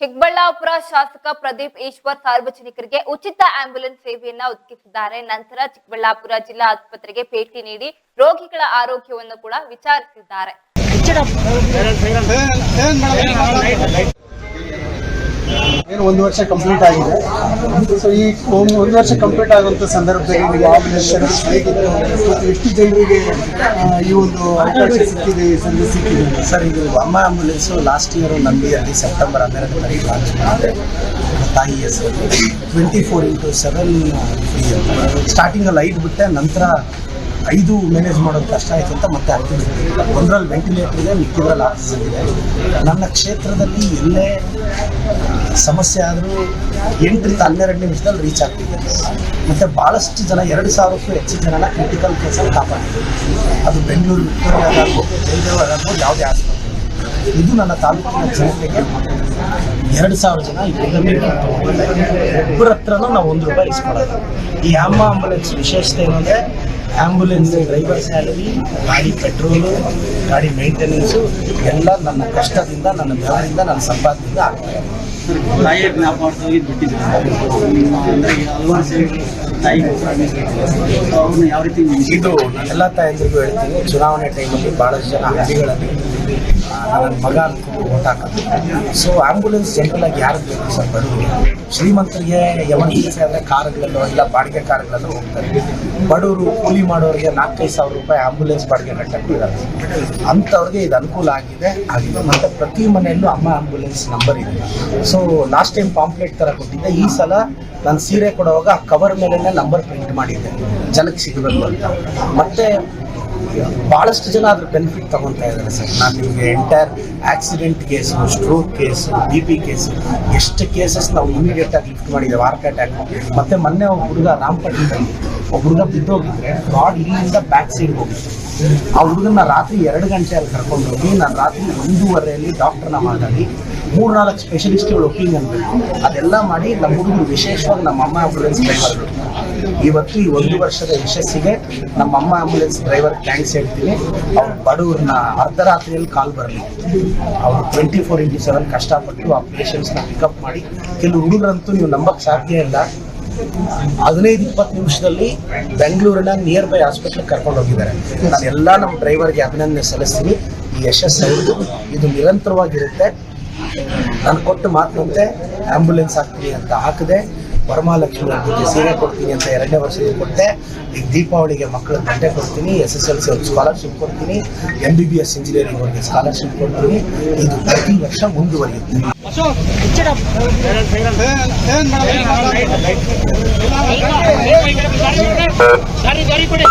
ಚಿಕ್ಕಬಳ್ಳಾಪುರ ಶಾಸಕ ಪ್ರದೀಪ್ ಈಶ್ವರ್ ಸಾರ್ವಜನಿಕರಿಗೆ ಉಚಿತ ಆಂಬ್ಯುಲೆನ್ಸ್ ಸೇವೆಯನ್ನ ಒದಗಿಸಿದ್ದಾರೆ. ನಂತರ ಚಿಕ್ಕಬಳ್ಳಾಪುರ ಜಿಲ್ಲಾ ಆಸ್ಪತ್ರೆಗೆ ಭೇಟಿ ನೀಡಿ ರೋಗಿಗಳ ಆರೋಗ್ಯವನ್ನು ಕೂಡ ವಿಚಾರಿಸಿದ್ದಾರೆ. ಏನು ಒಂದು ವರ್ಷ ಕಂಪ್ಲೀಟ್ ಆಗಿದೆ. ಸೊ ಈ ಒಂದು ವರ್ಷ ಕಂಪ್ಲೀಟ್ ಆಗುವಂಥ ಸಂದರ್ಭದಲ್ಲಿ ನೀವು ಹೇಗಿದೆ? ಮತ್ತು ಎಷ್ಟು ಜನರಿಗೆ ಈ ಒಂದು ಅವಕಾಶ ಸಿಕ್ಕಿದೆ, ಈ ಸರ್ವಿಸ್ ಸಿಕ್ಕಿದೆ? ಸರ್, ಇದು ಅಮ್ಮ ಆಂಬುಲೆನ್ಸು ಲಾಸ್ಟ್ ಇಯರ್ ನಂಬಿಯಲ್ಲಿ ಸೆಪ್ಟೆಂಬರ್ ಹನ್ನೆರಡು ತಾರೀಕು ಲಾಂಚ್ ಮಾಡಿದೆ ತಾಯಿ ಹೆಸರು. ಟ್ವೆಂಟಿ ಫೋರ್ ಇಂಟು ಸೆವೆನ್ ಸ್ಟಾರ್ಟಿಂಗಲ್ಲಿ ಐದು ಬಿಟ್ಟೆ, ನಂತರ ಐದು ಮ್ಯಾನೇಜ್ ಮಾಡೋದು ಕಷ್ಟ ಆಯಿತು ಅಂತ ಮತ್ತೆ ಆಗ್ತಿದೆ ಒಂದರಲ್ಲಿ ವೆಂಟಿಲೇಟರ್ ಇದೆ ಮಿಕ್ಕಿದ್ರಲ್ಲಿ ಆಕ್ಸಿಜನ್ ಇದೆ. ನನ್ನ ಕ್ಷೇತ್ರದಲ್ಲಿ ಎಲ್ಲೇ ಸಮಸ್ಯೆ ಆದರೂ ಎಂಟರಿಂದ ಹನ್ನೆರಡು ನಿಮಿಷದಲ್ಲಿ ರೀಚ್ ಆಗ್ತಿದೆ. ಮತ್ತು ಭಾಳಷ್ಟು ಜನ, ಎರಡು ಸಾವಿರಕ್ಕೂ ಹೆಚ್ಚು ಜನನ ಕ್ರಿಟಿಕಲ್ ಕೇಸಲ್ಲಿ ಕಾಪಾಡಿದೆ ಅದು ಬೆಂಗಳೂರು ವಿಕ್ಟೋರಿಯಾದಾಗ್ಬೋದು ಜಯದೇವರಾಗ್ಬೋದು ಯಾವುದೇ ಆಸ್ಪತ್ರೆ. ಇದು ನನ್ನ ತಾಲೂಕಿನ ಜನತೆಗೆ ಎರಡು ಸಾವಿರ ಜನ ಒಬ್ಬರ ಹತ್ರನೂ ನಾವು ಒಂದು ರೂಪಾಯಿ ಇಸ್ಕೊಳ್ಳೋದು ಈ ಅಮ್ಮ ಆಂಬುಲೆನ್ಸ್ ವಿಶೇಷತೆ ಏನಂದರೆ ಆಂಬುಲೆನ್ಸ್ ಡ್ರೈವರ್ ಸ್ಯಾಲರಿ ಗಾಡಿ ಪೆಟ್ರೋಲು ಗಾಡಿ ಮೇಂಟೆನೆನ್ಸು ಎಲ್ಲ ನನ್ನ ಕಷ್ಟದಿಂದ ನನ್ನ ಬೆವರಿಂದ ನನ್ನ ಸಂಪಾದನೆಯಿಂದ ಆಗ್ತದೆ. ತಾಯಿಯ ಜ್ಞಾಪಕಾರ್ಥವಾಗಿ ಬಿಟ್ಟಿದ್ದಾರೆ. ನಿಮ್ಮ ಅಂದರೆ ಈಗ ಹಲವಾರು ಸೇವೆಗಳು ತಾಯಿಗೆ ಅವ್ರನ್ನ ಯಾವ ರೀತಿ ಇದು ಎಲ್ಲ ತಾಯಂದಿರಿಗೂ ಹೇಳ್ತೀನಿ ಚುನಾವಣೆ ಟೈಮಲ್ಲಿ ಭಾಳಷ್ಟು ಜನ ಹಳ್ಳಿಗಳಲ್ಲಿ ನನ್ನ ಮಗ ಅಂದ್ಕೊಂಡು ಓಟ್ ಸೊ ಆಂಬುಲೆನ್ಸ್ ಜನರಲ್ ಆಗಿ ಯಾರು ಬೇಕು ಸರ್ ಬಡವರಿಗೆ? ಶ್ರೀಮಂತರಿಗೆ ಎಮರ್ಜೆನ್ಸಿ ಆದರೆ ಕಾರುಗಳಲ್ಲೋ ಇಲ್ಲ ಬಾಡಿಗೆ ಕಾರುಗಳಲ್ಲೋ ಹೋಗ್ತಾರೆ. ಬಡವರು ಕೂಲಿ ಮಾಡೋರಿಗೆ ನಾಲ್ಕೈದು ಸಾವಿರ ರೂಪಾಯಿ ಆಂಬುಲೆನ್ಸ್ ಬಾಡಿಗೆ ಕಟ್ಟಕ್ಕೂ ಇರಲ್ಲ. ಅಂಥವ್ರಿಗೆ ಇದು ಅನುಕೂಲ ಆಗಿದೆ ಆಗಿದೆ. ಮತ್ತು ಪ್ರತಿ ಮನೆಯಲ್ಲೂ ಅಮ್ಮ ಆಂಬುಲೆನ್ಸ್ ನಂಬರ್ ಇದೆ. ಸೊ ಲಾಸ್ಟ್ ಟೈಮ್ ಪಾಂಪ್ಲೆಟ್ ಥರ ಕೊಟ್ಟಿದ್ದೆ. ಈ ಸಲ ನಾನು ಸೀರೆ ಕೊಡುವಾಗ ಕವರ್ ಮೇಲೆ ನಂಬರ್ ಪ್ರಿಂಟ್ ಮಾಡಿದ್ದೆ. ಜನಕ್ಕೆ ಸಿಗಬೇಕು ಅಂತ. ಮತ್ತೆ ಭಾಳಷ್ಟು ಜನ ಅದ್ರ ಬೆನಿಫಿಟ್ ತಗೊತಾ ಇದ್ದಾರೆ ಸರ್. ನಾನು ನಿಮಗೆ entire accident case stroke case B P case ಎಷ್ಟು ಕೇಸಸ್ ನಾವು ಇಮಿಡಿಯೇಟ್ ಆಗಿ ಲಿಫ್ಟ್ ಮಾಡಿದ್ದೇವೆ ಹಾರ್ಟ್ ಅಟ್ಯಾಕ್ ಮತ್ತೆ ಮೊನ್ನೆ ಒಬ್ಬ ಹುಡುಗ ರಾಮಪಟ್ಟಣದಲ್ಲಿ, ಒಬ್ಬ ಹುಡುಗ ಬಿದ್ದೋಗಿದ್ರೆ ರಾಡ್ ಇಲ್ಲಿಂದ ಬ್ಯಾಕ್ ಸೈಡ್ ಹೋಗಿತ್ತು. ಆ ಹುಡುಗನ ರಾತ್ರಿ ಎರಡು ಗಂಟೆಯಲ್ಲಿ ಕರ್ಕೊಂಡು ಹೋಗಿ, ನಾನು ರಾತ್ರಿ ಒಂದೂವರೆಯಲ್ಲಿ ಡಾಕ್ಟರ್ನ ಮಾತಾಡಿ ಮೂರ್ನಾಲ್ಕು ಸ್ಪೆಷಲಿಸ್ಟ್ಗಳು ಒಪಿನಿಯನ್ ಬೇಕು ಅದೆಲ್ಲ ಮಾಡಿ ನಮ್ಮ ಹುಡುಗರು ವಿಶೇಷವಾಗಿ ನಮ್ಮ ಅಮ್ಮ ಆಂಬುಲೆನ್ಸ್ ಡ್ರೈವರ್ಗಳು ಇವತ್ತು ಈ ಒಂದು ವರ್ಷದ ಯಶಸ್ಸಿಗೆ ನಮ್ಮ ಅಮ್ಮ ಆಂಬುಲೆನ್ಸ್ ಡ್ರೈವರ್ ಥ್ಯಾಂಕ್ಸ್ ಹೇಳ್ತೀನಿ. ಅವ್ರ ಬಡವ್ರನ್ನ ಅರ್ಧರಾತ್ರಿಯಲ್ಲಿ ಕಾಲ್ ಬರಲಿ. ಅವರು ಟ್ವೆಂಟಿ ಫೋರ್ ಇಂಟು ಸೆವೆನ್ ಕಷ್ಟಪಟ್ಟು ಆ ಪೇಷಂಟ್ಸ್ನ ಪಿಕಪ್ ಮಾಡಿ. ಕೆಲವು ಹುಡುಗರಂತೂ ನೀವು ನಂಬಕ್ಕೆ ಸಾಧ್ಯ ಇಲ್ಲ. ಹದಿನೈದು, ಇಪ್ಪತ್ತು ನಿಮಿಷದಲ್ಲಿ ಬೆಂಗಳೂರಿನ ನಿಯರ್ ಬೈ ಹಾಸ್ಪಿಟ್ಲಿಗೆ ಕರ್ಕೊಂಡು ಹೋಗಿದ್ದಾರೆ. ನಾನು ಎಲ್ಲ ನಮ್ಮ ಡ್ರೈವರ್ಗೆ ಅಭಿನಂದನೆ ಸಲ್ಲಿಸ್ತೀನಿ. ಈ ಯಶಸ್ಸು ಇದು ನಿರಂತರವಾಗಿರುತ್ತೆ. ನಾನು ಕೊಟ್ಟು ಮಾತಂತೆ ಆಂಬುಲೆನ್ಸ್ ಹಾಕ್ತೀನಿ ಅಂತ ಹಾಕಿದೆ. ವರಮಹಾಲಕ್ಷ್ಮಿ ಜೊತೆ ಸೀರೆ ಕೊಡ್ತೀನಿ ಅಂತ ಎರಡನೇ ವರ್ಷದಲ್ಲಿ ಕೊಟ್ಟೆ ಈಗ ದೀಪಾವಳಿಗೆ ಮಕ್ಕಳ ಬಟ್ಟೆ ಕೊಡ್ತೀನಿ ಎಸ್ ಎಸ್ ಎಲ್ ಸಿ ಅವ್ರಿಗೆ ಸ್ಕಾಲರ್ಶಿಪ್ ಕೊಡ್ತೀನಿ M B B S engineering ಅವ್ರಿಗೆ ಸ್ಕಾಲರ್ಶಿಪ್ ಕೊಡ್ತೀನಿ ಇದು ಪ್ರತಿ ವರ್ಷ ಮುಂದುವರಿಯುತ್ತೆ ಸರಿ ಸರಿ ಕೊಡಿ